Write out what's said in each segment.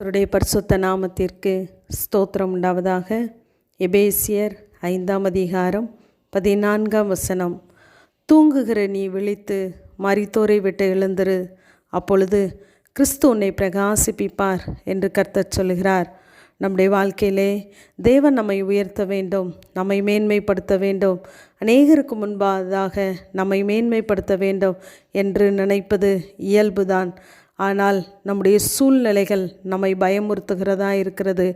அவருடைய பரிசுத்த நாமத்திற்கு ஸ்தோத்திரம் உண்டாவதாக. எபேசியர் ஐந்தாம் அதிகாரம் பதினான்காம் வசனம். தூங்குகிற நீ விழித்து மரித்தோரை விட்டு எழுந்திரு. அப்பொழுது கிறிஸ்து உன்னை பிரகாசிப்பிப்பார் என்று கர்த்தர் சொல்கிறார். நம்முடைய வாழ்க்கையிலே தேவன் நம்மை உயர்த்த வேண்டும் நம்மை மேன்மைப்படுத்த வேண்டும் அநேகருக்கு முன்பாதாக நம்மை மேன்மைப்படுத்த வேண்டும் என்று நினைப்பது இயல்புதான். ஆனால் நம்முடைய சூழ்நிலைகள் நம்மை பயமுறுத்துகிறதா இருக்கிறது.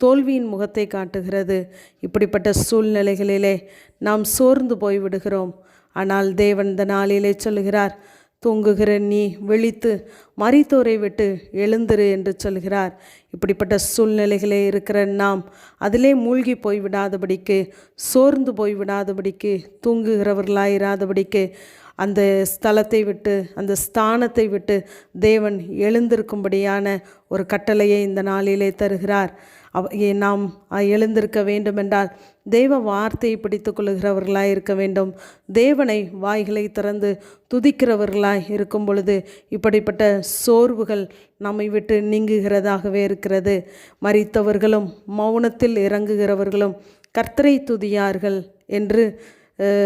தோல்வியின் முகத்தை காட்டுகிறது. இப்படிப்பட்ட சூழ்நிலைகளிலே நாம் சோர்ந்து போய்விடுகிறோம். ஆனால் தேவன் இந்த நாளிலே சொல்கிறார் தூங்குகிற நீ வெளித்து மறித்தோரை விட்டு எழுந்திரு என்று சொல்கிறார் இப்படிப்பட்ட சூழ்நிலைகளே இருக்கிற நாம் அதிலே மூழ்கி போய் விடாதபடிக்கு சோர்ந்து போய் விடாதபடிக்கு தூங்குகிறவர்களாயிராதபடிக்கு அந்த ஸ்தலத்தை விட்டு அந்த ஸ்தானத்தை விட்டு தேவன் எழுந்திருக்கும்படியான ஒரு கட்டளையை இந்த நாளிலே தருகிறார். அவ நாம் எழுந்திருக்க வேண்டுமென்றால் தெய்வ வார்த்தையை பிடித்து கொள்ளுகிறவர்களாய் இருக்க வேண்டும். தேவனை வாய்களை திறந்து துதிக்கிறவர்களாய் இருக்கும் பொழுது இப்படிப்பட்ட சோர்வுகள் நம்மை விட்டு நீங்குகிறதாகவே இருக்கிறது. மறித்தவர்களும் மௌனத்தில் இறங்குகிறவர்களும் கர்த்தரை துதியார்கள் என்று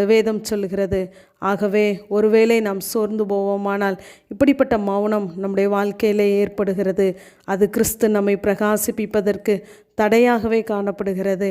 வேதம் சொல்கிறது ஆகவே ஒருவேளை நாம் சோர்ந்து போவோமானால் இப்படிப்பட்ட மௌனம் நம்முடைய வாழ்க்கையிலே ஏற்படுகிறது. அது கிறிஸ்து நம்மை பிரகாசிப்பிப்பதற்கு தடையாகவே காணப்படுகிறது.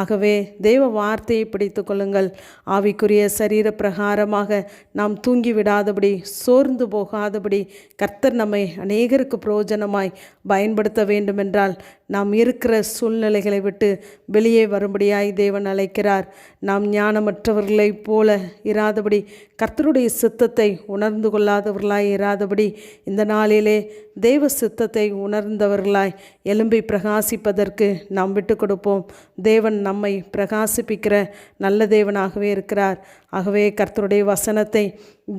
ஆகவே தேவ வார்த்தையை பிடித்து கொள்ளுங்கள். ஆவிக்குரிய சரீர பிரகாரமாக நாம் தூங்கி விடாதபடி சோர்ந்து போகாதபடி கர்த்தர் நம்மை அநேகருக்கு பிரயோஜனமாய் பயன்படுத்த வேண்டுமென்றால் நாம் இருக்கிற சூழ்நிலைகளை விட்டு வெளியே வரும்படியாய் தேவன் அழைக்கிறார். நாம் ஞானமற்றவர்களைப் போல இராதபடி கர்த்தருடைய சித்தத்தை உணர்ந்து கொள்ளாதவர்களாய் இராதபடி இந்த நாளிலே தெய்வ சித்தத்தை உணர்ந்தவர்களாய் எலும்பை பிரகாசிப்பதற்கு நாம் விட்டு கொடுப்போம் தேவன் நம்மை பிரகாசிப்பிக்கிற நல்ல தேவனாகவே இருக்கிறார். ஆகவே கர்த்தருடைய வசனத்தை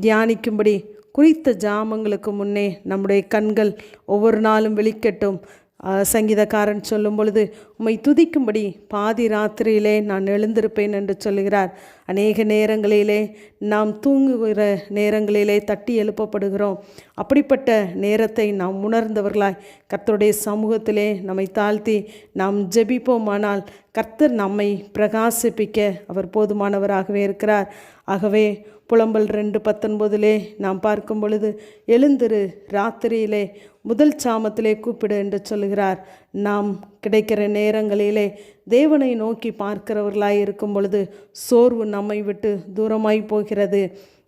தியானிக்கும்படி குறித்த ஜாமங்களுக்கு முன்னே நம்முடைய கண்கள் ஒவ்வொரு நாளும் வெளிக்கட்டும். சங்கீதக்காரன் சொல்லும் பொழுது உம்மை துதிக்கும்படி பாதி ராத்திரியிலே நான் எழுந்திருப்பேன் என்று சொல்லுகிறார். அநேக நேரங்களிலே நாம் தூங்குகிற நேரங்களிலே தட்டி எழுப்பப்படுகிறோம். அப்படிப்பட்ட நேரத்தை நாம் உணர்ந்தவர்களாய் கர்த்தருடைய சமூகத்திலே நம்மை தாழ்த்தி நாம் ஜெபிப்போமானால் கர்த்தர் நம்மை பிரகாசிப்பிக்க அவர் போதுமானவராகவே இருக்கிறார். ஆகவே புலம்பல் ரெண்டு பத்தொன்பதிலே நாம் பார்க்கும் பொழுது எழுந்திரு ராத்திரியிலே முதல் சாமத்திலே கூப்பிடு என்று சொல்கிறார் நாம் கிடைக்கிற நேரங்களிலே தேவனை நோக்கி பார்க்கிறவர்களாய் இருக்கும் பொழுது சோர்வு நம்மை விட்டு தூரமாய் போகிறது.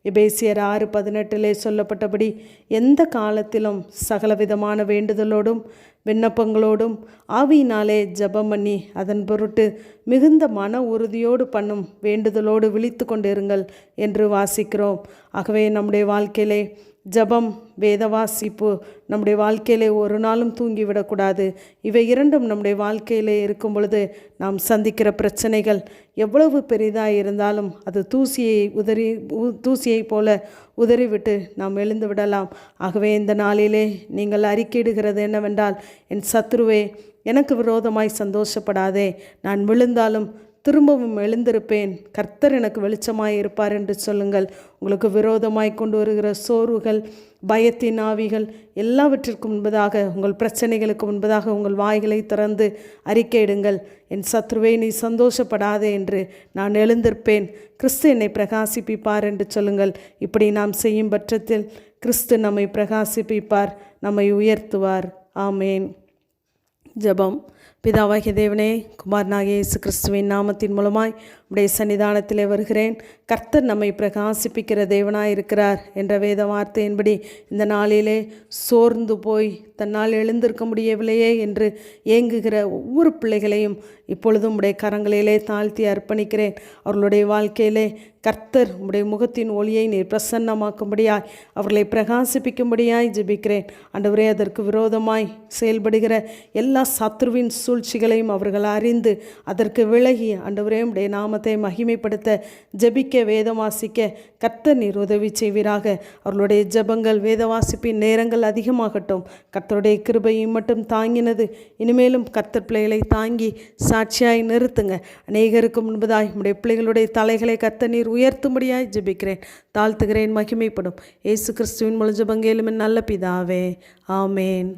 எபேசியர் ஆறு பதினெட்டிலே சொல்லப்பட்டபடி எந்த காலத்திலும் சகலவிதமான வேண்டுதலோடும் விண்ணப்பங்களோடும் ஆவியினாலே ஜபம் பண்ணி அதன் பொருட்டு மிகுந்த மன உறுதியோடு பண்ணும் வேண்டுதலோடு விழித்து கொண்டிருங்கள் என்று வாசிக்கிறோம். ஆகவே நம்முடைய வாழ்க்கையிலே ஜபம் வேதவாசிப்பு நம்முடைய வாழ்க்கையிலே ஒரு நாளும் தூங்கிவிடக்கூடாது. இவை இரண்டும் நம்முடைய வாழ்க்கையிலே இருக்கும் பொழுது நாம் சந்திக்கிற பிரச்சனைகள் எவ்வளவு பெரிதாக இருந்தாலும் அது தூசியை உதறி தூசியை போல உதறிவிட்டு நாம் எழுந்து விடலாம். ஆகவே இந்த நாளிலே நீங்கள் அறிக்கையிடுகிறது என்னவென்றால் என் சத்ருவே எனக்கு விரோதமாய் சந்தோஷப்படாதே. நான் விழுந்தாலும் திரும்பவும் எழுந்திருப்பேன். கர்த்தர் எனக்கு வெளிச்சமாய் இருப்பார் என்று சொல்லுங்கள். உங்களுக்கு விரோதமாய் கொண்டு வருகிற சோர்வுகள் பயத்தின் ஆவிகள் எல்லாவற்றிற்கும் முன்பதாக உங்கள் பிரச்சனைகளுக்கு முன்பதாக உங்கள் வாய்களை திறந்து அறிக்கையிடுங்கள் என் சத்ருவை நீ சந்தோஷப்படாதே என்று நான் எழுந்திருப்பேன். கிறிஸ்து என்னை பிரகாசிப்பிப்பார் என்று சொல்லுங்கள். இப்படி நாம் செய்யும் பட்சத்தில் கிறிஸ்து நம்மை பிரகாசிப்பிப்பார் நம்மை உயர்த்துவார். ஆமேன். ஜபம். பிதாவாகிய தேவனே குமாரனாகிய இயேசு கிறிஸ்துவின் நாமத்தின் மூலமாய் உடைய சன்னிதானத்திலே வருகிறேன். கர்த்தர் நம்மை பிரகாசிப்பிக்கிற தேவனாய் இருக்கிறார் என்ற வேத வார்த்தையின்படி இந்த நாளிலே சோர்ந்து போய் தன்னால் எழுந்திருக்க முடியவில்லையே என்று ஏங்குகிற ஒவ்வொரு பிள்ளைகளையும் இப்பொழுதும் உடைய கரங்களிலே தாழ்த்தி அர்ப்பணிக்கிறேன். அவர்களுடைய வாழ்க்கையிலே கர்த்தர் உடைய முகத்தின் ஒளியை நீர் பிரசன்னமாக்கும்படியாய் அவர்களை பிரகாசிப்பிக்கும்படியாய் ஜெபிக்கிறேன். அண்டவரே அதற்கு விரோதமாய் செயல்படுகிற எல்லா சத்ருவின் சூழ்ச்சிகளையும் அவர்கள் அறிந்து அதற்கு விலகி அண்டவரே உடைய நாமத்தை மகிமைப்படுத்த ஜெபிக்க வேதவாசிக்க கர்த்தர் நீர் உதவி செய்வீராக. அவர்களுடைய ஜபங்கள் வேதவாசிப்பின் நேரங்கள் அதிகமாகட்டும். கர்த்தருடைய கிருபையும் மட்டும் தாங்கினது. இனிமேலும் கர்த்தர் பிள்ளைகளை தாங்கி சாட்சியாய் நிறுத்துங்க. அநேகருக்கு முன்பதாய் உடைய பிள்ளைகளுடைய தலைகளை கத்த நீர் உயர்த்தும்படியாய் ஜெபிக்கிறேன். தாழ்த்துகிறேன் மகிமைப்படும். ஏசு கிறிஸ்துவின் முழு ஜபங்கேலுமே நல்ல பிதாவே. ஆமேன்.